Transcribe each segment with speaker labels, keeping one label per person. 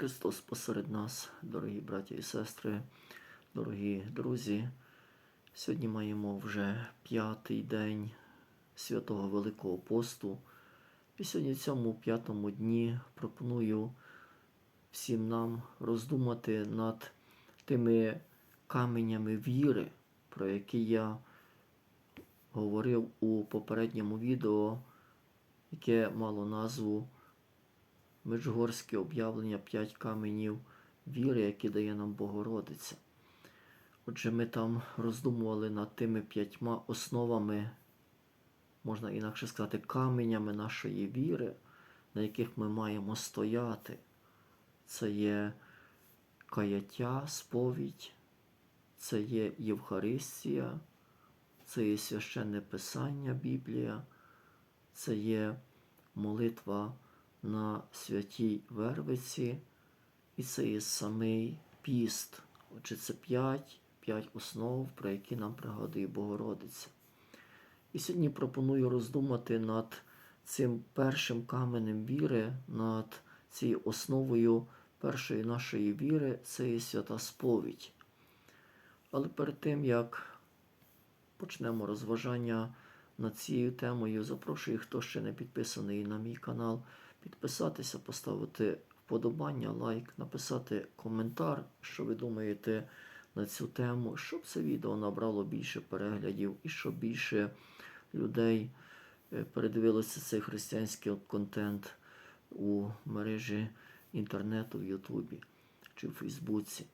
Speaker 1: Христос посеред нас, дорогі браті і сестри, дорогі друзі. Сьогодні маємо вже п'ятий день святого Великого посту. І сьогодні в цьому п'ятому дні пропоную всім нам роздумати над тими каменями віри, про які я говорив у попередньому відео, яке мало назву Меджугорське об'явлення п'ять каменів віри, які дає нам Богородиця. Отже, ми там роздумували над тими п'ятьма основами, можна інакше сказати, каменями нашої віри, на яких ми маємо стояти. Це є каяття, сповідь, це є Євхаристія, це є священне Писання Біблія, це є молитва на святій Вервиці, і це є самий піст. Отже, це п'ять, п'ять основ, про які нам пригадує Богородиця. І сьогодні пропоную роздумати над цим першим каменем віри, над цією основою першої нашої віри, це є свята сповідь. Але перед тим, як почнемо розважання над цією темою, запрошую, хто ще не підписаний на мій канал, підписатися, поставити вподобання, лайк, написати коментар, що ви думаєте на цю тему, щоб це відео набрало більше переглядів і щоб більше людей е, передивилося цей християнський контент у мережі інтернету, в Ютубі чи в Фейсбуці.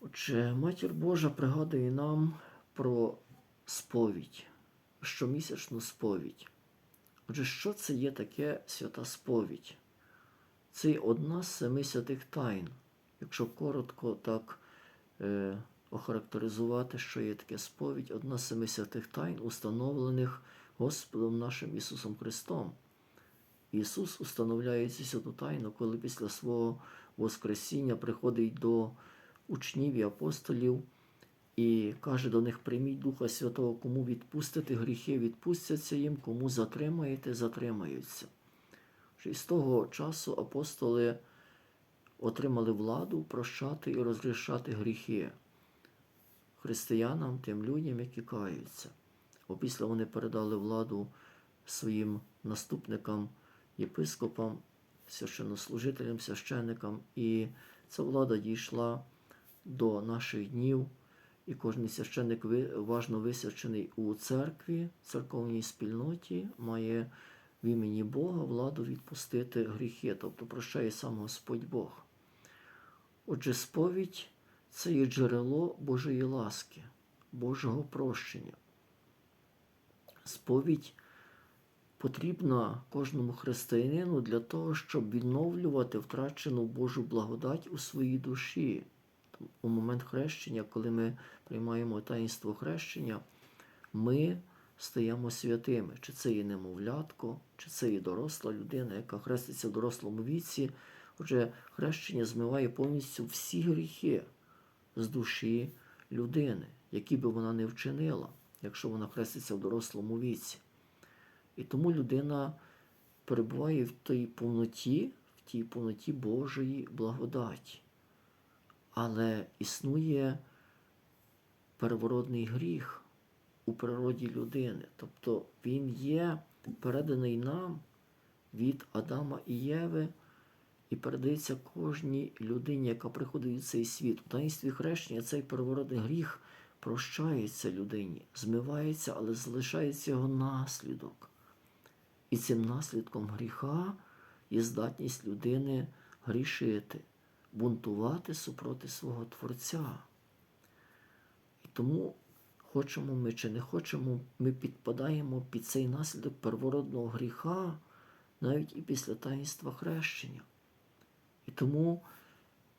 Speaker 1: Отже, Матір Божа пригадує нам про сповідь, щомісячну сповідь. Отже, що це є таке свята сповідь? Це одна з семи святих тайн. Якщо коротко так е, охарактеризувати, що є таке сповідь, одна з семи святих тайн, установлених Господом нашим Ісусом Христом. Ісус установляє цю святу тайну, коли після свого Воскресіння приходить до учнів і апостолів і каже до них: прийміть Духа Святого, кому відпустити гріхи, відпустяться їм, кому затримаєте, затримаються. І з того часу апостоли отримали владу прощати і розрішати гріхи християнам, тим людям, які каються. Опісля вони передали владу своїм наступникам, єпископам, священнослужителям, священникам, і ця влада дійшла до наших днів. І кожен священник важно висвячений у церкві, церковній спільноті, має в імені Бога владу відпустити гріхи, тобто прощає сам Господь Бог. Отже, сповідь це є джерело Божої ласки, Божого прощення. Сповідь потрібна кожному християнину для того, щоб відновлювати втрачену Божу благодать у своїй душі. У момент хрещення, коли ми приймаємо таїнство хрещення, ми стаємо святими. Чи це є немовлятко, чи це є доросла людина, яка хреститься в дорослому віці. Отже, хрещення змиває повністю всі гріхи з душі людини, які би вона не вчинила, якщо вона хреститься в дорослому віці. І тому людина перебуває в тій повноті, в тій повноті Божої благодаті. Але існує переворотний гріх у природі людини. Тобто він є переданий нам від Адама і Єви і передається кожній людині, яка приходить в цей світ. У таїнстві хрещення цей переворотний гріх прощається людині, змивається, але залишається його наслідок. І цим наслідком гріха є здатність людини грішити бунтувати супроти свого Творця. І тому, хочемо ми чи не хочемо, ми підпадаємо під цей наслідок первородного гріха навіть і після таїнства хрещення. І тому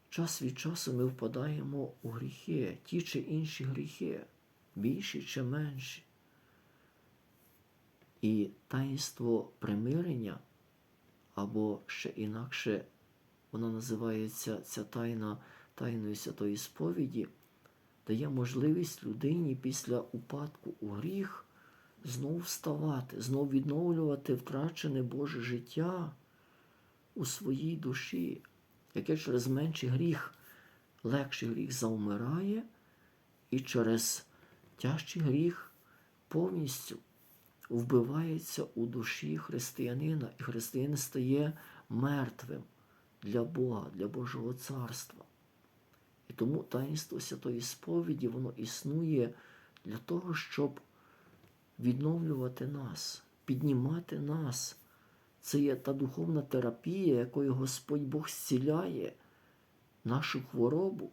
Speaker 1: час від часу ми впадаємо у гріхи, ті чи інші гріхи, більші чи менші. І таїнство примирення, або ще інакше вона називається ця тайна тайною святої сповіді, дає можливість людині після упадку у гріх знов вставати, знов відновлювати втрачене Боже життя у своїй душі, яке через менший гріх, легший гріх завмирає, і через тяжчий гріх повністю вбивається у душі християнина, і християнин стає мертвим для Бога, для Божого царства. І тому таїнство святої сповіді, воно існує для того, щоб відновлювати нас, піднімати нас. Це є та духовна терапія, якою Господь Бог зціляє нашу хворобу,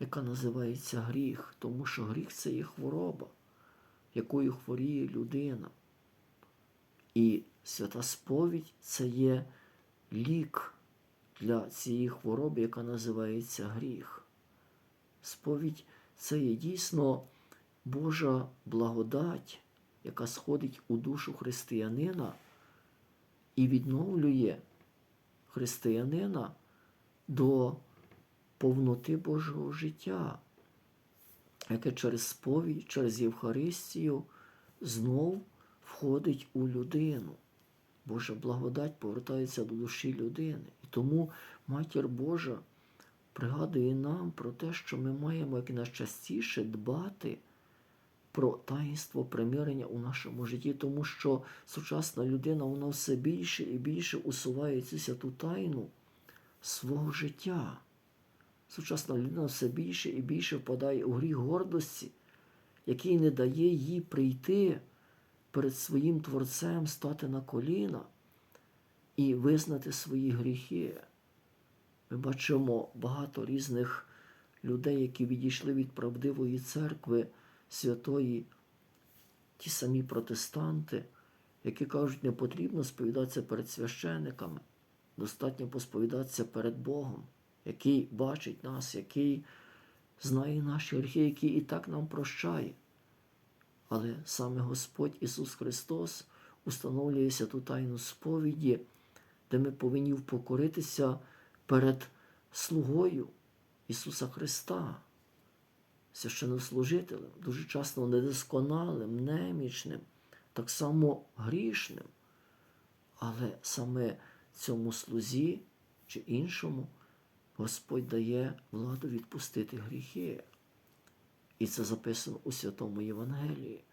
Speaker 1: яка називається гріх, тому що гріх це є хвороба, якою хворіє людина. І свята сповідь це є лік для цієї хвороби, яка називається гріх. Сповідь це є дійсно Божа благодать, яка сходить у душу християнина і відновлює християнина до повноти Божого життя, яке через сповідь, через Євхаристію знов входить у людину. Божа благодать повертається до душі людини. І тому Матір Божа пригадує нам про те, що ми маємо як найчастіше дбати про таїнство примирення у нашому житті, тому що сучасна людина вона все більше і більше усуває цю святу тайну свого життя. Сучасна людина все більше і більше впадає у гріх гордості, який не дає їй прийти перед своїм Творцем, стати на коліна і визнати свої гріхи. Ми бачимо багато різних людей, які відійшли від правдивої церкви святої, ті самі протестанти, які кажуть, не потрібно сповідатися перед священниками, достатньо посповідатися перед Богом, який бачить нас, який знає наші гріхи, який і так нам прощає. Але саме Господь Ісус Христос установлює святу тайну сповіді, де ми повинні впокоритися перед слугою Ісуса Христа, священнослужителем, дуже часто недосконалим, немічним, так само грішним. Але саме цьому слузі чи іншому Господь дає владу відпустити гріхи. І це записано у Святому Євангелії.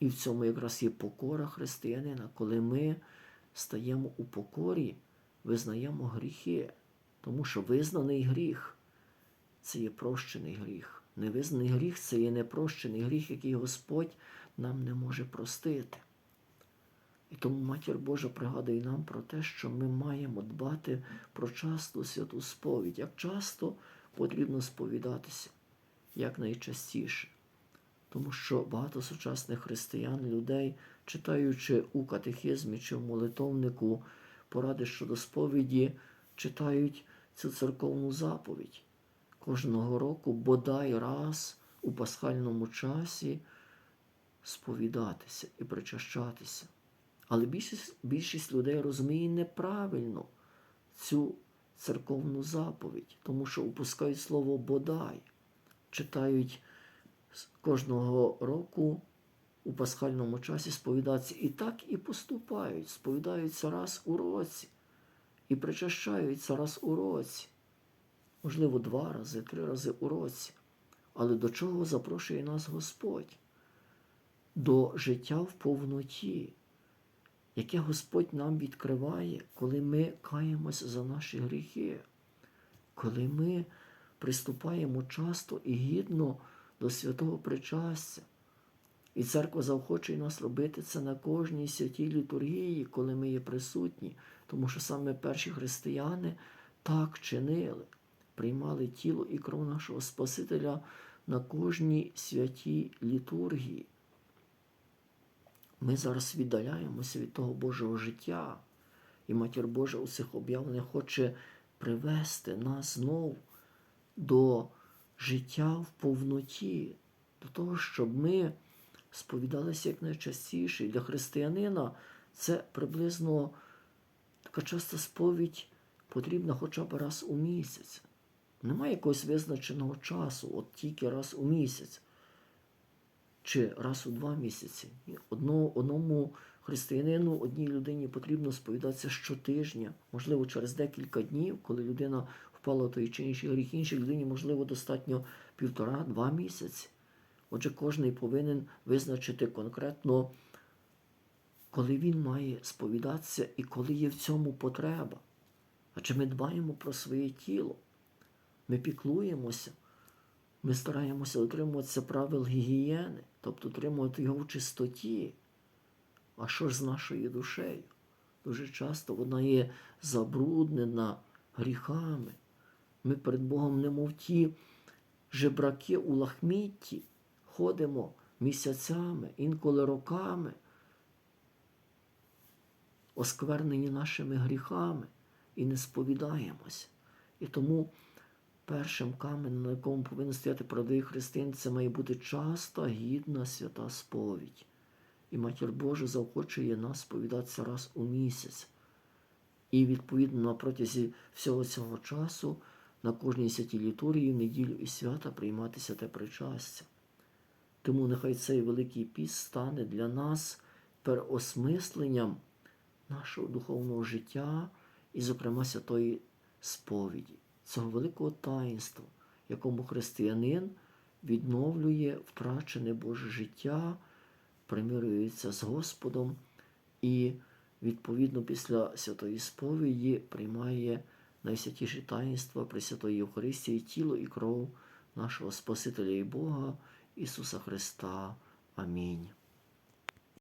Speaker 1: І в цьому якраз є покора християнина, коли ми стаємо у покорі, визнаємо гріхи, тому що визнаний гріх це є прощений гріх. Невизнаний гріх це є непрощений гріх, який Господь нам не може простити. І тому Матір Божа пригадує нам про те, що ми маємо дбати про часту святу сповідь. Як часто потрібно сповідатися, як найчастіше. Тому що багато сучасних християн, людей, читаючи у катехизмі чи в молитовнику поради щодо сповіді, читають цю церковну заповідь. Кожного року бодай раз у пасхальному часі сповідатися і причащатися. Але більшість, більшість людей розуміє неправильно цю церковну заповідь, тому що упускають слово бодай, читають кожного року у пасхальному часі сповідатися. І так і поступають, сповідаються раз у році і причащаються раз у році. Можливо, два рази, три рази у році. Але до чого запрошує нас Господь? До життя в повноті, яке Господь нам відкриває, коли ми каємось за наші гріхи, коли ми приступаємо часто і гідно до святого причастя. І церква заохочує нас робити це на кожній святій літургії, коли ми є присутні, тому що саме перші християни так чинили, приймали тіло і кров нашого Спасителя на кожній святій літургії. Ми зараз віддаляємося від того Божого життя, і Матір Божа у цих об'явленнях хоче привести нас знов до життя в повноті, до того, щоб ми сповідалися якнайчастіше. І для християнина це приблизно така часта сповідь потрібна хоча б раз у місяць. Немає якогось визначеного часу, от тільки раз у місяць чи раз у два місяці. Одному, одному Християнину одній людині потрібно сповідатися щотижня, можливо, через декілька днів, коли людина впала той чи інший гріх, іншій людині, можливо, достатньо півтора-два місяці. Отже, кожний повинен визначити конкретно, коли він має сповідатися і коли є в цьому потреба. Адже ми дбаємо про своє тіло, ми піклуємося, ми стараємося дотримуватися правил гігієни, тобто дотримувати його в чистоті. А що ж з нашою душею? Дуже часто вона є забруднена гріхами. Ми перед Богом, немов ті жебраки у лахмітті, ходимо місяцями, інколи роками, осквернені нашими гріхами і не сповідаємось. І тому першим каменем, на якому повинен стояти правдивий християн, це має бути часта, гідна свята сповідь. І Матір Божа заохочує нас сповідатися раз у місяць. І відповідно на протязі всього цього часу на кожній святій літургії неділю і свята прийматися те причастя. Тому нехай цей Великий Піс стане для нас переосмисленням нашого духовного життя і, зокрема, святої сповіді, цього великого таїнства, якому християнин відновлює втрачене Боже життя, примирюється з Господом і, відповідно, після святої сповіді приймає найсвятіші таїнства Пресвятої Євхаристії, тіло і кров нашого Спасителя і Бога Ісуса Христа. Амінь.